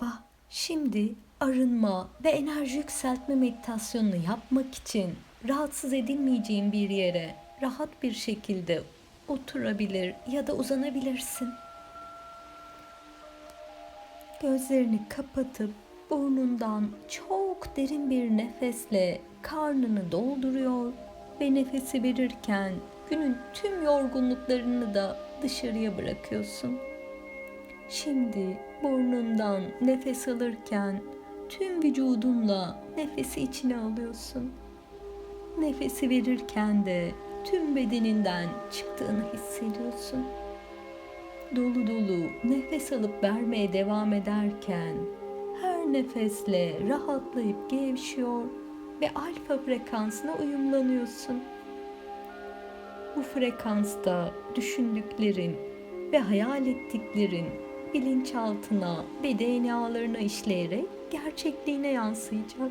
Merhaba. Şimdi arınma ve enerji yükseltme meditasyonunu yapmak için rahatsız edilmeyeceğin bir yere rahat bir şekilde oturabilir ya da uzanabilirsin. Gözlerini kapatıp burnundan çok derin bir nefesle karnını dolduruyor ve nefesi verirken günün tüm yorgunluklarını da dışarıya bırakıyorsun. Şimdi burnundan nefes alırken tüm vücudunla nefesi içine alıyorsun. Nefesi verirken de tüm bedeninden çıktığını hissediyorsun. Dolu dolu nefes alıp vermeye devam ederken her nefesle rahatlayıp gevşiyor ve alfa frekansına uyumlanıyorsun. Bu frekansta düşündüklerin ve hayal ettiklerin bilinçaltına ve DNA'larına işleyerek gerçekliğine yansıyacak.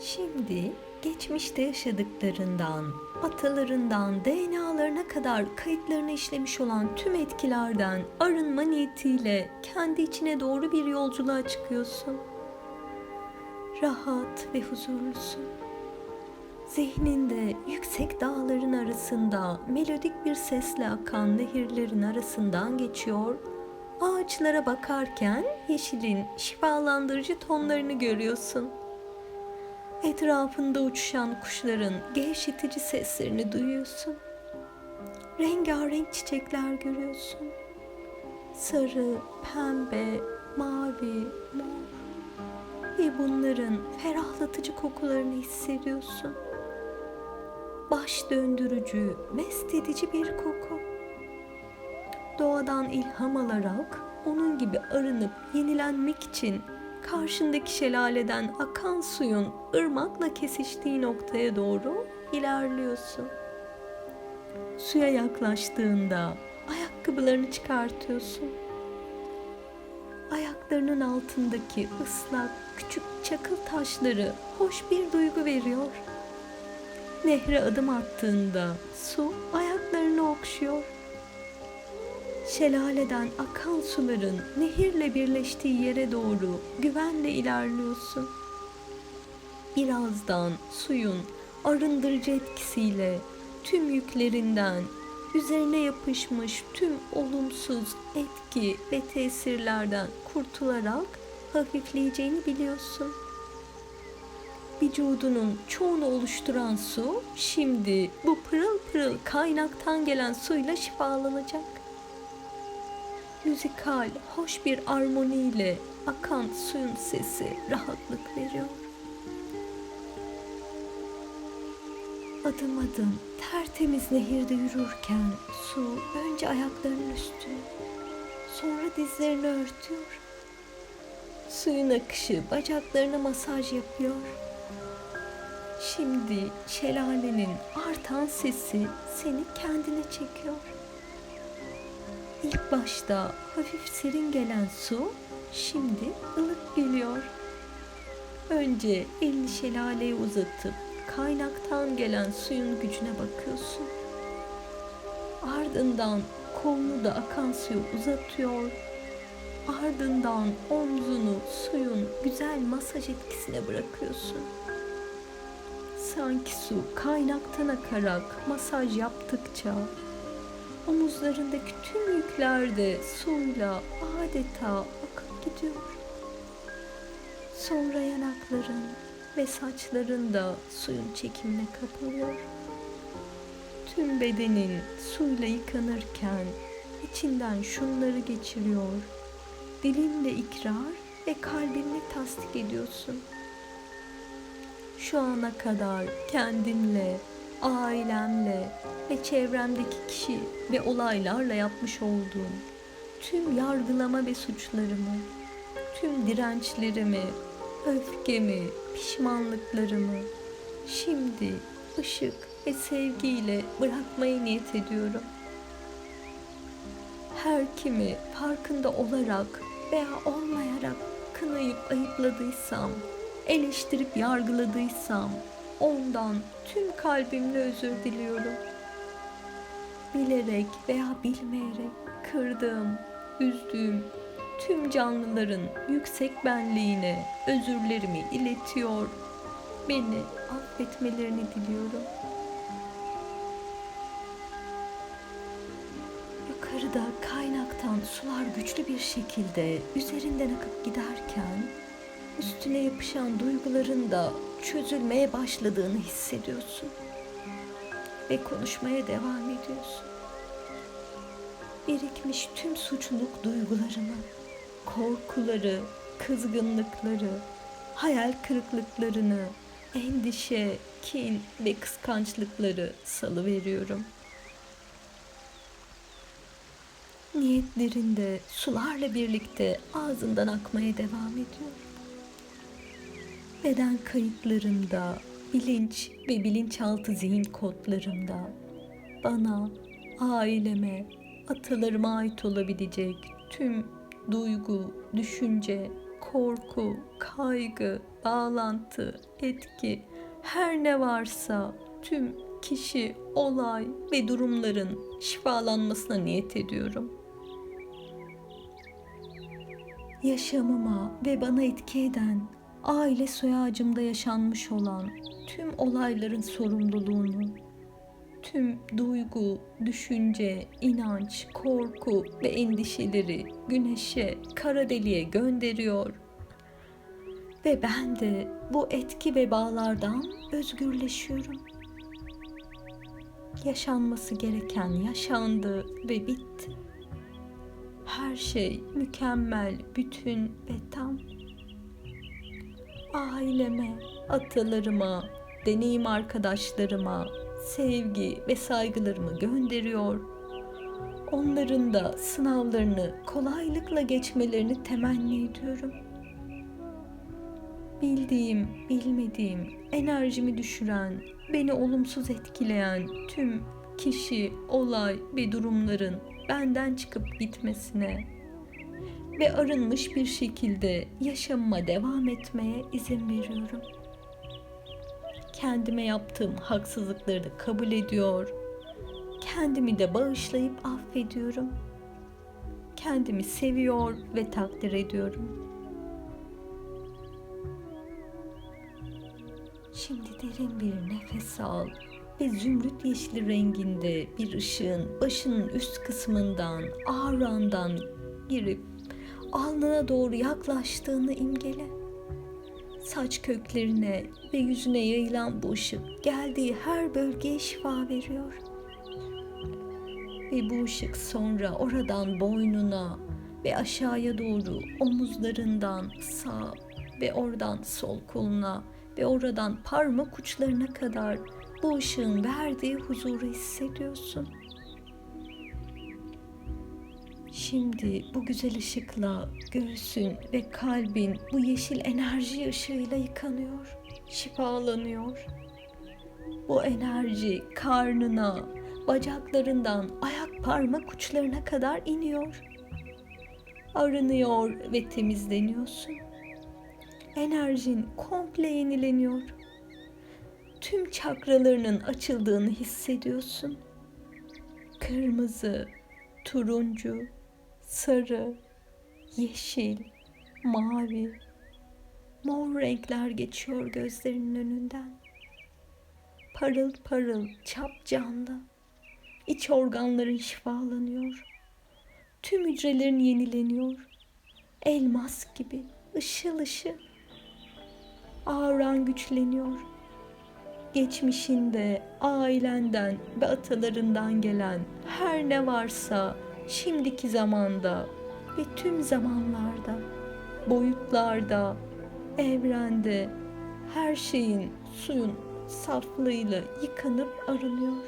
Şimdi geçmişte yaşadıklarından, atalarından, DNA'larına kadar kayıtlarını işlemiş olan tüm etkilerden arınma niyetiyle kendi içine doğru bir yolculuğa çıkıyorsun. Rahat ve huzurlusun. Zihninde yüksek dağların arasında melodik bir sesle akan nehirlerin arasından geçiyor. Ağaçlara bakarken yeşilin şifalandırıcı tonlarını görüyorsun. Etrafında uçuşan kuşların gevşetici seslerini duyuyorsun. Rengarenk çiçekler görüyorsun. Sarı, pembe, mavi, mor ve bunların ferahlatıcı kokularını hissediyorsun baş döndürücü, mest edici bir koku. Doğadan ilham alarak onun gibi arınıp yenilenmek için karşındaki şelaleden akan suyun ırmakla kesiştiği noktaya doğru ilerliyorsun. Suya yaklaştığında ayakkabılarını çıkartıyorsun. Ayaklarının altındaki ıslak küçük çakıl taşları hoş bir duygu veriyor. Nehre adım attığında su ayaklarını okşuyor. Şelaleden akan suların nehirle birleştiği yere doğru güvenle ilerliyorsun. Birazdan suyun arındırıcı etkisiyle tüm yüklerinden üzerine yapışmış tüm olumsuz etki ve tesirlerden kurtularak hafifleyeceğini biliyorsun vücudunun çoğunu oluşturan su şimdi bu pırıl pırıl kaynaktan gelen suyla şifalanacak. Müzikal, hoş bir armoniyle akan suyun sesi rahatlık veriyor. Adım adım tertemiz nehirde yürürken su önce ayaklarının üstü, sonra dizlerini örtüyor. Suyun akışı bacaklarına masaj yapıyor. Şimdi şelalenin artan sesi seni kendine çekiyor. İlk başta hafif serin gelen su şimdi ılık geliyor. Önce elini şelaleye uzatıp kaynaktan gelen suyun gücüne bakıyorsun. Ardından kolunu da akan suyu uzatıyor. Ardından omzunu suyun güzel masaj etkisine bırakıyorsun. Sanki su kaynaktan akarak masaj yaptıkça omuzlarındaki tüm yükler de suyla adeta akıp gidiyor. Sonra yanakların ve saçların da suyun çekimine kapılıyor. Tüm bedenin suyla yıkanırken içinden şunları geçiriyor. Dilinle ikrar ve kalbinle tasdik ediyorsun.'' Şu ana kadar kendimle, ailemle ve çevremdeki kişi ve olaylarla yapmış olduğum tüm yargılama ve suçlarımı, tüm dirençlerimi, öfkemi, pişmanlıklarımı şimdi ışık ve sevgiyle bırakmayı niyet ediyorum. Her kimi farkında olarak veya olmayarak kınayıp ayıpladıysam eleştirip yargıladıysam ondan tüm kalbimle özür diliyorum. bilerek veya bilmeyerek kırdığım, üzdüğüm tüm canlıların yüksek benliğine özürlerimi iletiyor. Beni affetmelerini diliyorum. Yukarıda kaynaktan sular güçlü bir şekilde üzerinden akıp giderken üstüne yapışan duyguların da çözülmeye başladığını hissediyorsun ve konuşmaya devam ediyorsun. Birikmiş tüm suçluluk duygularını, korkuları, kızgınlıkları, hayal kırıklıklarını, endişe, kin ve kıskançlıkları salıveriyorum. Niyetlerin de sularla birlikte ağzından akmaya devam ediyor. Beden kayıtlarımda, bilinç ve bilinçaltı zihin kodlarımda bana, aileme, atalarıma ait olabilecek tüm duygu, düşünce, korku, kaygı, bağlantı, etki, her ne varsa tüm kişi, olay ve durumların şifalanmasına niyet ediyorum. Yaşamıma ve bana etki eden aile soy ağacımda yaşanmış olan tüm olayların sorumluluğunu, tüm duygu, düşünce, inanç, korku ve endişeleri güneşe, kara deliğe gönderiyor. Ve ben de bu etki ve bağlardan özgürleşiyorum. Yaşanması gereken yaşandı ve bitti. Her şey mükemmel, bütün ve tam aileme, atalarıma, deneyim arkadaşlarıma sevgi ve saygılarımı gönderiyor. Onların da sınavlarını kolaylıkla geçmelerini temenni ediyorum. Bildiğim, bilmediğim, enerjimi düşüren, beni olumsuz etkileyen tüm kişi, olay ve durumların benden çıkıp gitmesine, ve arınmış bir şekilde yaşamıma devam etmeye izin veriyorum. Kendime yaptığım haksızlıkları da kabul ediyor. Kendimi de bağışlayıp affediyorum. Kendimi seviyor ve takdir ediyorum. Şimdi derin bir nefes al ve zümrüt yeşili renginde bir ışığın başının üst kısmından, ağrandan girip alnına doğru yaklaştığını imgele. Saç köklerine ve yüzüne yayılan bu ışık geldiği her bölgeye şifa veriyor. Ve bu ışık sonra oradan boynuna ve aşağıya doğru omuzlarından sağ ve oradan sol koluna ve oradan parmak uçlarına kadar bu ışığın verdiği huzuru hissediyorsun. Şimdi bu güzel ışıkla göğsün ve kalbin bu yeşil enerji ışığıyla yıkanıyor, şifalanıyor. Bu enerji karnına, bacaklarından ayak parmak uçlarına kadar iniyor. Arınıyor ve temizleniyorsun. Enerjin komple yenileniyor. Tüm çakralarının açıldığını hissediyorsun. Kırmızı, turuncu, sarı, yeşil, mavi, mor renkler geçiyor gözlerinin önünden. Parıl parıl, çap canlı. İç organların şifalanıyor. Tüm hücrelerin yenileniyor. Elmas gibi ışıl ışıl. Ağran güçleniyor. Geçmişinde, ailenden ve atalarından gelen her ne varsa şimdiki zamanda ve tüm zamanlarda, boyutlarda, evrende her şeyin suyun saflığıyla yıkanıp arınıyor.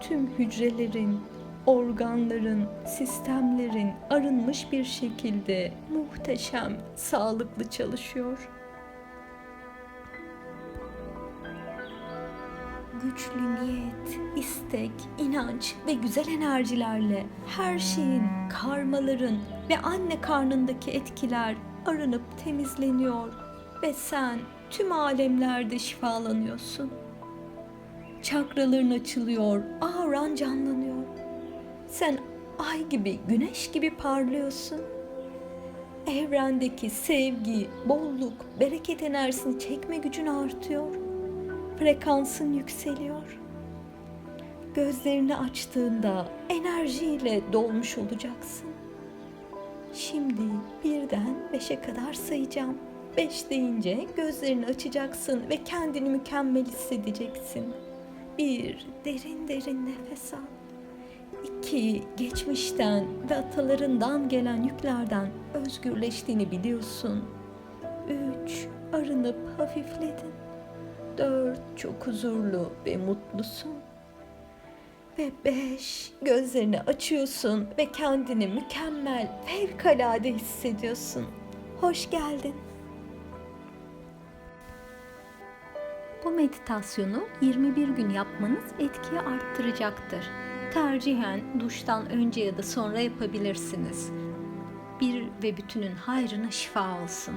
Tüm hücrelerin, organların, sistemlerin arınmış bir şekilde muhteşem, sağlıklı çalışıyor. Güçlü niyet, istek, inanç ve güzel enerjilerle her şeyin, karmaların ve anne karnındaki etkiler arınıp temizleniyor ve sen tüm alemlerde şifalanıyorsun. Çakraların açılıyor, auran canlanıyor. Sen ay gibi, güneş gibi parlıyorsun. Evrendeki sevgi, bolluk, bereket enerjisini çekme gücün artıyor. Frekansın yükseliyor. Gözlerini açtığında enerjiyle dolmuş olacaksın. Şimdi birden beşe kadar sayacağım. Beş deyince gözlerini açacaksın ve kendini mükemmel hissedeceksin. Bir, derin derin nefes al. İki, geçmişten ve atalarından gelen yüklerden özgürleştiğini biliyorsun. Üç, arınıp hafifledin. Dört, çok huzurlu ve mutlusun. Ve beş, gözlerini açıyorsun ve kendini mükemmel, fevkalade hissediyorsun. Hoş geldin. Bu meditasyonu 21 gün yapmanız etkiyi arttıracaktır. Tercihen duştan önce ya da sonra yapabilirsiniz. Bir ve bütünün hayrına şifa olsun.